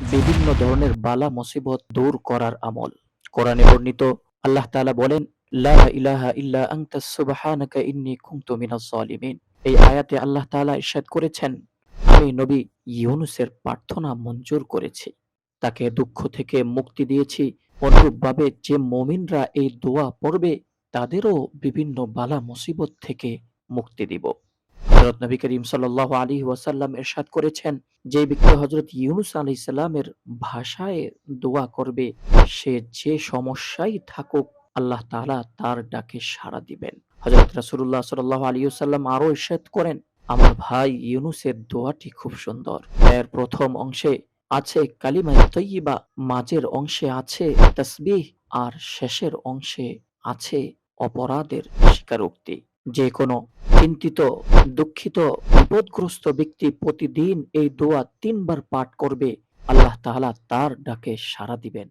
বিভিন্ন ধরনের বালা মুসিবত দূর করার আমল। কোরআনে বর্ণিত, আল্লাহ তাআলা বলেন, লা ইলাহা ইল্লা আনতা, সুবহানাকা ইন্নী কুনতু মিনাজ জালিমিন এই আয়াতে আল্লাহ তাআলা ইরশাদ করেছেন, আমি নবী ইউনুসের প্রার্থনা মঞ্জুর করেছি। তাকে দুঃখ থেকে মুক্তি দিয়েছি। অনুরূপভাবে যে মুমিনরা এই দোয়া পড়বে, তাদেরও বিভিন্ন বালা মুসিবত থেকে মুক্তি দিব। হযরত নবী করিম সাল্লাল্লাহু আলাইহি ওয়াসাল্লাম ইরশাদ করেছেন যে ব্যক্তি হযরত ইউনুস আলাইহিস সালামের ভাষায় দোয়া করবে, সে যে সমস্যায় থাকুক, আল্লাহ তাআলা তার ডাকে সাড়া দিবেন। হযরত রাসূলুল্লাহ সাল্লাল্লাহু আলাইহি ওয়াসাল্লাম আরও ইরশাদ করেন, আমার ভাই ইউনুসের দোয়াটি খুব সুন্দর। এর প্রথম অংশে আছে কালিমায়ে তৈয়িবা, মাঝের অংশে আছে তাসবিহ, আর শেষের অংশে আছে অপরাধের স্বীকারোক্তি। যে কোনো চিন্তিত, দুঃখিত, বিপদগ্রস্ত ব্যক্তি প্রতিদিন এই দোয়া তিনবার পাঠ করবে। আল্লাহ তাহলা তার ডাকে সাড়া দিবেন।